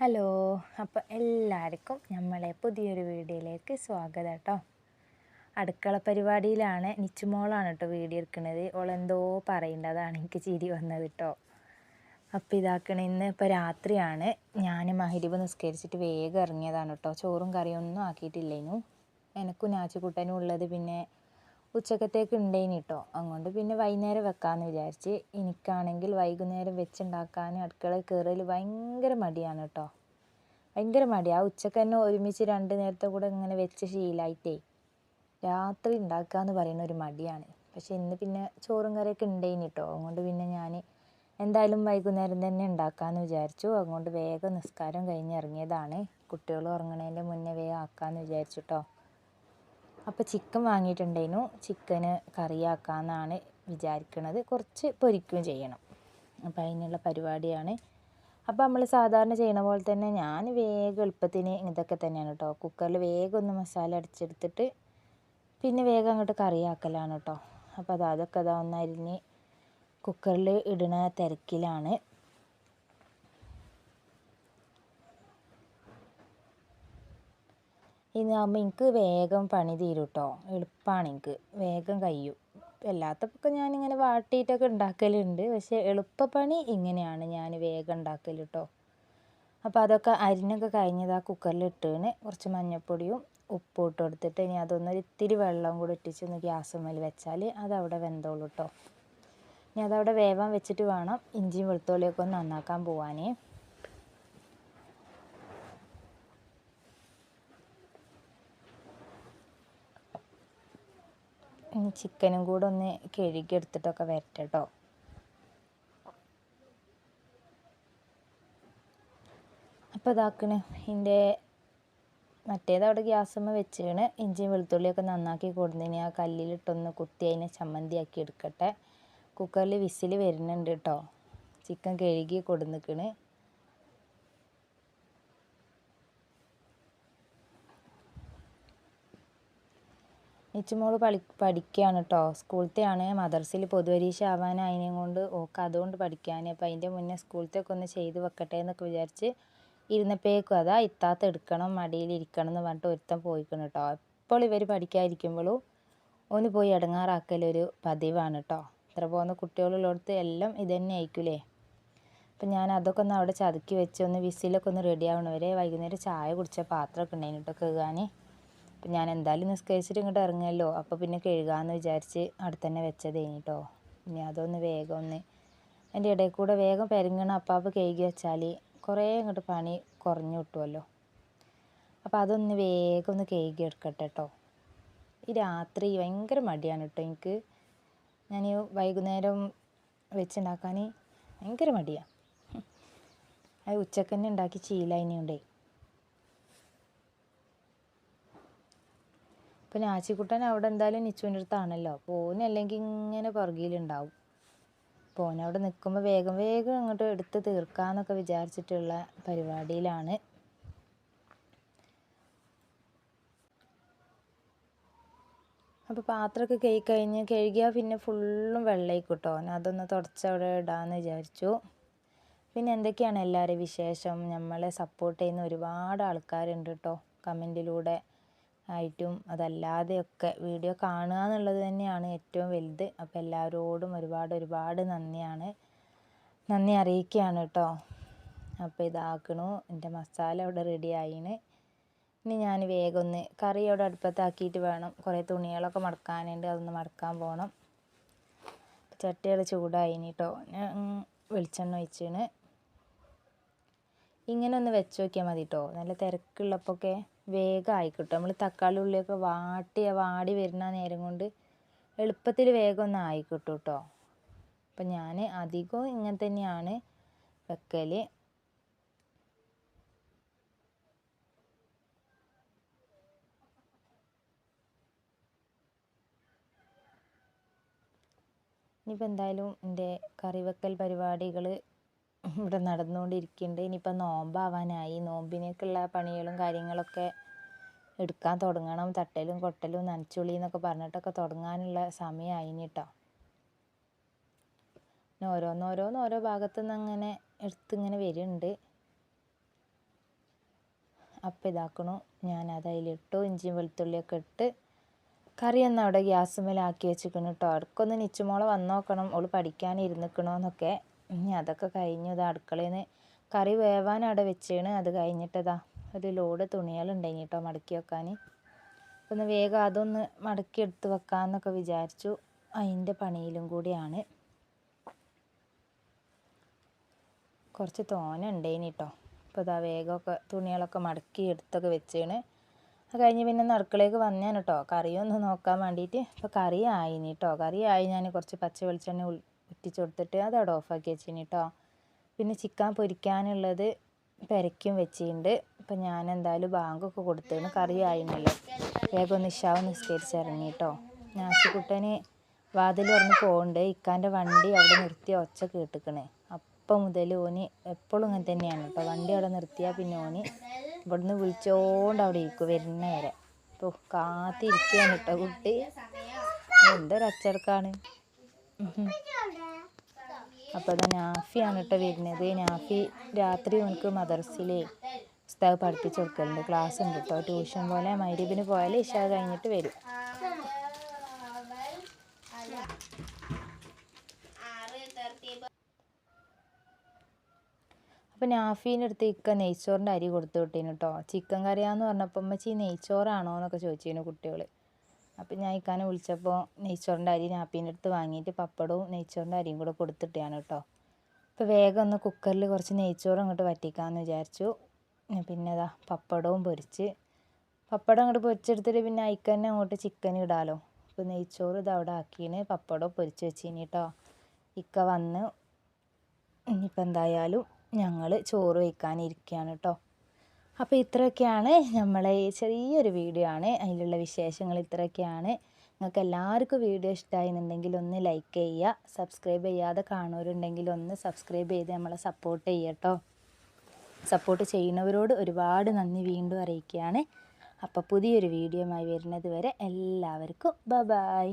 Hello അപ്പോൾ എല്ലാവർക്കും നമ്മളെ പുതിയൊരു വീഡിയോയിലേക്ക് സ്വാഗതം കേട്ടോ അടുക്കള പരിപാടിയിലാണ് നിച്ചുമോളാണ് കേട്ടോ വീഡിയോ എടുക്കുന്നത്. ഓളെന്തോ പറയേണ്ടതാണ് എനിക്ക് ചിരി വന്നത് കേട്ടോ അപ്പോൾ ഇതാക്കണ ഇന്ന് ഇപ്പോൾ രാത്രിയാണ്. ഞാൻ മഹരിബ് നിസ്കരിച്ചിട്ട് വേഗം ഇറങ്ങിയതാണ് കേട്ടോ ചോറും കറിയൊന്നും ആക്കിയിട്ടില്ലേനു. എനിക്കും നാച്ചുകുട്ടനും ഉള്ളത് പിന്നെ ഉച്ചക്കത്തേക്ക് ഉണ്ടേനി കേട്ടോ അതുകൊണ്ട് പിന്നെ വൈകുന്നേരം വെക്കാമെന്ന് വിചാരിച്ച്. എനിക്കാണെങ്കിൽ വൈകുന്നേരം വെച്ചുണ്ടാക്കാൻ അടുക്കളയിൽ കയറൽ ഭയങ്കര മടിയാണ് കേട്ടോ ഭയങ്കര മടി ആ ഉച്ചയ്ക്ക് തന്നെ ഒരുമിച്ച് രണ്ട് നേരത്തെ കൂടെ ഇങ്ങനെ വെച്ച് ശീലമായിട്ടേ രാത്രി ഉണ്ടാക്കുക എന്ന് പറയുന്ന ഒരു മടിയാണ്. പക്ഷെ ഇന്ന് പിന്നെ ചോറും കറിയൊക്കെ ഉണ്ടേനി കേട്ടോ അതുകൊണ്ട് പിന്നെ ഞാൻ എന്തായാലും വൈകുന്നേരം തന്നെ ഉണ്ടാക്കാമെന്ന് വിചാരിച്ചു. അതുകൊണ്ട് വേഗം നിസ്കാരം കഴിഞ്ഞ് ഇറങ്ങിയതാണ്. കുട്ടികൾ ഉറങ്ങണേന്റെ മുന്നേ വേഗം ആക്കാമെന്ന് വിചാരിച്ചു കേട്ടോ അപ്പോൾ ചിക്കൻ വാങ്ങിയിട്ടുണ്ടായിരുന്നു. ചിക്കന് കറിയാക്കാമെന്നാണ് വിചാരിക്കുന്നത് കുറച്ച് പൊരിക്കുകയും ചെയ്യണം. അപ്പോൾ അതിനുള്ള പരിപാടിയാണ്. അപ്പോൾ നമ്മൾ സാധാരണ ചെയ്യണ പോലെ തന്നെ ഞാൻ വേഗം എളുപ്പത്തിന് ഇതൊക്കെ തന്നെയാണ് കേട്ടോ കുക്കറിൽ വേഗം ഒന്ന് മസാല അടിച്ചെടുത്തിട്ട് പിന്നെ വേഗം അങ്ങോട്ട് കറിയാക്കലാണ് കേട്ടോ അപ്പോൾ അത് അതൊക്കെ അതാ കുക്കറിൽ ഇടുന്ന തിരക്കിലാണ്. ഇതാകുമ്പോൾ എനിക്ക് വേഗം പണി തീരും കേട്ടോ എളുപ്പമാണ് എനിക്ക് വേഗം കഴിയും. അല്ലാത്തപ്പൊക്കെ ഞാനിങ്ങനെ വാട്ടിയിട്ടൊക്കെ ഉണ്ടാക്കലുണ്ട്. പക്ഷേ എളുപ്പപ്പണി ഇങ്ങനെയാണ് ഞാൻ വേഗം ഉണ്ടാക്കൽ കേട്ടോ അപ്പോൾ അതൊക്കെ അരിഞ്ഞൊക്കെ കഴിഞ്ഞത് ആ കുക്കറിൽ ഇട്ടിന് കുറച്ച് മഞ്ഞൾപ്പൊടിയും ഉപ്പും ഇട്ട് കൊടുത്തിട്ട് ഇനി അതൊന്ന് ഇത്തിരി വെള്ളം കൂടി ഇട്ടിച്ച് ഒന്ന് ഗ്യാസ് മേൽ വെച്ചാൽ അതവിടെ വെന്തോളൂ കേട്ടോ ഇനി അതവിടെ വേവാൻ വെച്ചിട്ട് വേണം ഇഞ്ചിയും വെളുത്തുള്ളിയൊക്കെ ഒന്ന് നന്നാക്കാൻ പോവാനേ. ചിക്കനും കൂടെ ഒന്ന് കഴുകി എടുത്തിട്ടൊക്കെ വരട്ടെ കേട്ടോ അപ്പോൾ ഇതാക്കണ്. ഇതിന്റെ മറ്റേത് അവിടെ ഗ്യാസമ്മ വെച്ചാണ് ഇഞ്ചിയും വെളുത്തുള്ളിയൊക്കെ നന്നാക്കി കൊടുന്നതിന് ആ കല്ലിലിട്ടൊന്ന് കുത്തി അതിനെ ചമ്മന്തിയാക്കി എടുക്കട്ടെ. കുക്കറിൽ വിസിൽ വരുന്നുണ്ട് കേട്ടോ ചിക്കൻ കഴുകി കൊടുന്നിക്കണ്. നിച്ചുമോൾ പഠി പഠിക്കുകയാണ് കേട്ടോ സ്കൂളത്തെയാണ് മദർസിൽ പൊതുപരീക്ഷ ആവാനായതിനെ കൊണ്ട് ഓക്ക് അതുകൊണ്ട് പഠിക്കാൻ അപ്പം അതിന്റെ മുന്നേ സ്കൂളത്തെയൊക്കെ ഒന്ന് ചെയ്ത് വെക്കട്ടെ എന്നൊക്കെ വിചാരിച്ച് ഇരുന്നപ്പോഴേക്കും അതാ ഇത്താത്ത എടുക്കണം മടിയിൽ ഇരിക്കണം എന്ന് പറഞ്ഞിട്ട് ഒരുത്തൻ പോയിക്കണം കേട്ടോ ഇപ്പോൾ ഇവർ പഠിക്കാതിരിക്കുമ്പോഴും ഒന്ന് പോയി ഇടങ്ങാറാക്കലൊരു പതിവാണ് കേട്ടോ ഇത്ര പോകുന്ന കുട്ടികളുള്ളടത്ത് എല്ലാം ഇത് തന്നെ ആയിരിക്കൂലേ. അപ്പം ഞാൻ അതൊക്കെ ഒന്ന് അവിടെ ചതുക്കി വെച്ച് ഒന്ന് വിസിലൊക്കെ ഒന്ന് റെഡി ആവണവരെ വൈകുന്നേരം ചായ കുടിച്ച പാത്രമൊക്കെ ഉണ്ടായിരുന്നു കേട്ടോ കഴുകാൻ അപ്പം ഞാൻ എന്തായാലും നിസ്കരിച്ചിട്ട് ഇങ്ങോട്ട് ഇറങ്ങുമല്ലോ അപ്പോൾ പിന്നെ കഴുകാമെന്ന് വിചാരിച്ച് അവിടെ തന്നെ വെച്ചതേനി കേട്ടോ ഇനി അതൊന്ന് വേഗം ഒന്ന് എന്റെ ഇടയിൽ കൂടെ വേഗം പെരുങ്ങണം അപ്പാപ്പ് കഴുകി വെച്ചാൽ കുറേ ഇങ്ങോട്ട് പണി കുറഞ്ഞു കിട്ടുമല്ലോ അപ്പോൾ അതൊന്ന് വേഗം ഒന്ന് കഴുകി എടുക്കട്ടെ കേട്ടോ ഈ രാത്രി ഭയങ്കര മടിയാണ് കേട്ടോ എനിക്ക്. ഞാൻ വൈകുന്നേരം വെച്ചുണ്ടാക്കാൻ ഭയങ്കര മടിയാണ് അത് ഉച്ചക്കന്നെ ഉണ്ടാക്കി ശീലമായതുകൊണ്ടേ ഇപ്പം ഞാച്ചിക്കുട്ടൻ അവിടെ എന്തായാലും നിച്ചുവിന്റെ അടുത്താണല്ലോ. അപ്പോൾ ഇങ്ങനെ പുറകിലുണ്ടാവും. അപ്പോൾ ഓനവിടെ നിൽക്കുമ്പോൾ വേഗം വേഗം അങ്ങോട്ട് എടുത്ത് തീർക്കാമെന്നൊക്കെ വിചാരിച്ചിട്ടുള്ള പരിപാടിയിലാണ്. അപ്പോൾ പാത്രമൊക്കെ കഴുകി കഴിഞ്ഞ് കഴുകിയാൽ പിന്നെ ഫുള്ളും വെള്ളമായിക്കും കിട്ടോ അതൊന്ന് തുടച്ച് അവിടെ ഇടാമെന്ന് വിചാരിച്ചു. പിന്നെ എന്തൊക്കെയാണ് എല്ലാവരുടെയും വിശേഷം? നമ്മളെ സപ്പോർട്ട് ചെയ്യുന്ന ഒരുപാട് ആൾക്കാരുണ്ട് കേട്ടോ കമന്റിലൂടെ ആയിട്ടും അതല്ലാതെയൊക്കെ വീഡിയോ കാണുക എന്നുള്ളത് തന്നെയാണ് ഏറ്റവും വലുത്. അപ്പോൾ എല്ലാവരോടും ഒരുപാട് ഒരുപാട് നന്ദിയാണ്. നന്ദി അറിയിക്കുകയാണ് കേട്ടോ. അപ്പോൾ ഇതാക്കണു. എന്റെ മസാല അവിടെ റെഡി ആയിന്. ഇനി ഞാൻ വേഗം ഒന്ന് കറി അവിടെ അടുപ്പത്താക്കിയിട്ട് വേണം. കുറേ തുണികളൊക്കെ മടക്കാനുണ്ട്. അതൊന്ന് മടക്കാൻ പോകണം ചട്ടികൾ ചൂടായിന് കേട്ടോ. ഞാൻ വെളിച്ചെണ്ണ ഒഴിച്ചിന്. ഇങ്ങനെ ഒന്ന് വെച്ച് നോക്കിയാൽ മതി കേട്ടോ. നല്ല തിരക്കുള്ളപ്പോഴൊക്കെ വേഗം ആയിക്കിട്ടും നമ്മൾ തക്കാളി ഉള്ളിയൊക്കെ വാട്ടി വാടി വരുന്ന നേരം കൊണ്ട് എളുപ്പത്തിൽ വേഗം ഒന്ന് ആയിക്കിട്ടും കേട്ടോ അപ്പം ഞാൻ അധികവും ഇങ്ങനെ തന്നെയാണ് വെക്കൽ ഇനിയിപ്പോൾ എന്തായാലും എന്റെ കറിവെക്കൽ പരിപാടികൾ ഇവിടെ നടന്നുകൊണ്ടിരിക്കുന്നുണ്ട്. ഇനിയിപ്പോൾ നോമ്പാവാനായി. നോമ്പിനേക്കുള്ള പണികളും കാര്യങ്ങളൊക്കെ എടുക്കാൻ തുടങ്ങണം. തട്ടലും കൊട്ടലും നനച്ചുള്ളി എന്നൊക്കെ പറഞ്ഞിട്ടൊക്കെ തുടങ്ങാനുള്ള സമയമായി കേട്ടോ പിന്നെ ഓരോന്നോരോന്ന് ഓരോ ഭാഗത്തു നിന്ന് അങ്ങനെ എടുത്തിങ്ങനെ വരുന്നുണ്ട്. അപ്പം ഇതാക്കണു. ഞാൻ അത് അതിലിട്ടു. ഇഞ്ചിയും വെളുത്തുള്ളിയൊക്കെ ഇട്ട് കറി എന്നാ അവിടെ ഗ്യാസ് മേലാക്കി വെച്ചിരിക്കണം കേട്ടോ. അടുക്കൊന്ന് നിച്ചുമോളെ വന്നോക്കണം ഓൾ പഠിക്കാൻ ഇരുന്നിക്കണോന്നൊക്കെ. ഇനി അതൊക്കെ കഴിഞ്ഞു ഇത് അടുക്കളയിൽ നിന്ന് കറി വേവാൻ അവിടെ വെച്ചാണ്. അത് കഴിഞ്ഞിട്ടതാ ഒരു ലോഡ് തുണികളുണ്ടെങ്കിൽ കേട്ടോ മടക്കി വെക്കാൻ ഒന്ന് വേഗം അതൊന്ന് മടക്കി എടുത്ത് വെക്കാമെന്നൊക്കെ വിചാരിച്ചു. അതിന്റെ പണിയിലും കൂടിയാണ്. കുറച്ച് തോന ഉണ്ടേനി കേട്ടോ അപ്പോൾ ഇതാ വേഗമൊക്കെ തുണികളൊക്കെ മടക്കി എടുത്തൊക്കെ വെച്ചാണ്. അത് കഴിഞ്ഞ് പിന്നെ ഒന്ന് അടുക്കളയ്ക്ക് വന്നേന് കേട്ടോ കറിയൊന്ന് നോക്കാൻ വേണ്ടിയിട്ട് ഇപ്പോൾ കറി ആയിനി കേട്ടോ കറി ആയി ഞാൻ കുറച്ച് പച്ച വെളിച്ചെണ്ണ ഉറ്റിച്ച് കൊടുത്തിട്ട് അത് അവിടെ ഓഫാക്കി വെച്ചിന് കേട്ടോ പിന്നെ ചിക്കൻ പൊരിക്കാനുള്ളത് പെരയ്ക്കും വെച്ചിട്ടുണ്ട് ഇപ്പം ഞാൻ എന്തായാലും ബാങ്കൊക്കെ കൊടുത്തേന് കറി ആയിരുന്നല്ലോ വേഗം ഒന്ന് ഇഷാവ് നിസ്കരിച്ചിറങ്ങി കേട്ടോ നാസിക്കുട്ടന് വാതിൽ പറഞ്ഞ് പോകുന്നുണ്ട് ഇക്കാന്റെ വണ്ടി അവിടെ നിർത്തി ഒച്ച കേട്ടിക്കണേ. അപ്പം മുതൽ ഓന് എപ്പോഴും ഇങ്ങനെ തന്നെയാണ് കേട്ടോ വണ്ടി അവിടെ നിർത്തിയാൽ പിന്നെ ഓന് ഇവിടുന്ന് വിളിച്ചോണ്ട് അവിടെ ഇരിക്കും വരുന്ന വരെ. ഇപ്പോൾ കാത്തിരിക്കുകയാണ് കേട്ടോ. കുട്ടി എന്തൊരു അച്ചടക്കാണ്. അപ്പോൾ അത് നാഫിയാണ് കേട്ടോ വരുന്നത്. നാഫി രാത്രി നമുക്ക് മദർസിലെ പുസ്തകം പഠിപ്പിച്ച് കൊടുക്കലുണ്ട്. ക്ലാസ് ഉണ്ട് കേട്ടോ. ട്യൂഷൻ പോലെ മൈരീബിന് പോയാൽ ഇഷ കഴിഞ്ഞിട്ട് വരും. അപ്പോൾ നാഫീന്റെ അടുത്ത് ഇക്ക നെയ്ച്ചോറിന്റെ അരി കൊടുത്തു വിട്ടീന് കേട്ടോ. ചിക്കൻ കറിയാന്ന് പറഞ്ഞപ്പോൾ അമ്മച്ചി നെയ്ച്ചോറാണോ എന്നൊക്കെ ചോദിച്ചിരുന്നു കുട്ടികൾ അപ്പം ഞാൻ ഇക്കാനെ വിളിച്ചപ്പോൾ നെയ്ച്ചോറിന്റെ അരി നാപ്പീന്റെ അടുത്ത് വാങ്ങിയിട്ട് പപ്പടവും നെയ്ച്ചോറിന്റെ അരിയും കൂടെ കൊടുത്തിട്ടാണ് കേട്ടോ. അപ്പോൾ വേഗം ഒന്ന് കുക്കറിൽ കുറച്ച് നെയ്ച്ചോറ് അങ്ങോട്ട് വറ്റിക്കാമെന്ന് വിചാരിച്ചു. പിന്നെ ഇതാ പപ്പടവും പൊരിച്ച് പപ്പടം അങ്ങോട്ട് പൊരിച്ചെടുത്തിട്ട് പിന്നെ തന്നെ അങ്ങോട്ട് ചിക്കൻ ഇടാലോ. അപ്പോൾ നെയ്ച്ചോറ് ഇത് അവിടെ ആക്കിന് പപ്പടം പൊരിച്ച് വെച്ചിനി കേട്ടോ ഇക്ക വന്ന് ഇനിയിപ്പോൾ എന്തായാലും ഞങ്ങൾ ചോറ് വയ്ക്കാനിരിക്കുകയാണ് കേട്ടോ അപ്പോൾ ഇത്രയൊക്കെയാണ് നമ്മളെ ഈ ചെറിയൊരു വീഡിയോ ആണ്. അതിലുള്ള വിശേഷങ്ങൾ ഇത്രയൊക്കെയാണ്. നിങ്ങൾക്ക് എല്ലാവർക്കും വീഡിയോ ഇഷ്ടമായിരുന്നുണ്ടെങ്കിൽ ഒന്ന് ലൈക്ക് ചെയ്യുക. സബ്സ്ക്രൈബ് ചെയ്യാതെ കാണുന്നവരുണ്ടെങ്കിൽ ഒന്ന് സബ്സ്ക്രൈബ് ചെയ്ത് നമ്മളെ സപ്പോർട്ട് ചെയ്യട്ടോ സപ്പോർട്ട് ചെയ്യുന്നവരോട് ഒരുപാട് നന്ദി വീണ്ടും അറിയിക്കുകയാണ്. അപ്പോൾ പുതിയൊരു വീഡിയോയുമായി വരുന്നത് വരെ എല്ലാവർക്കും ബ ബായ്